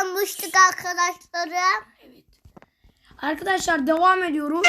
almıştık arkadaşlarım. Evet. Arkadaşlar devam ediyoruz.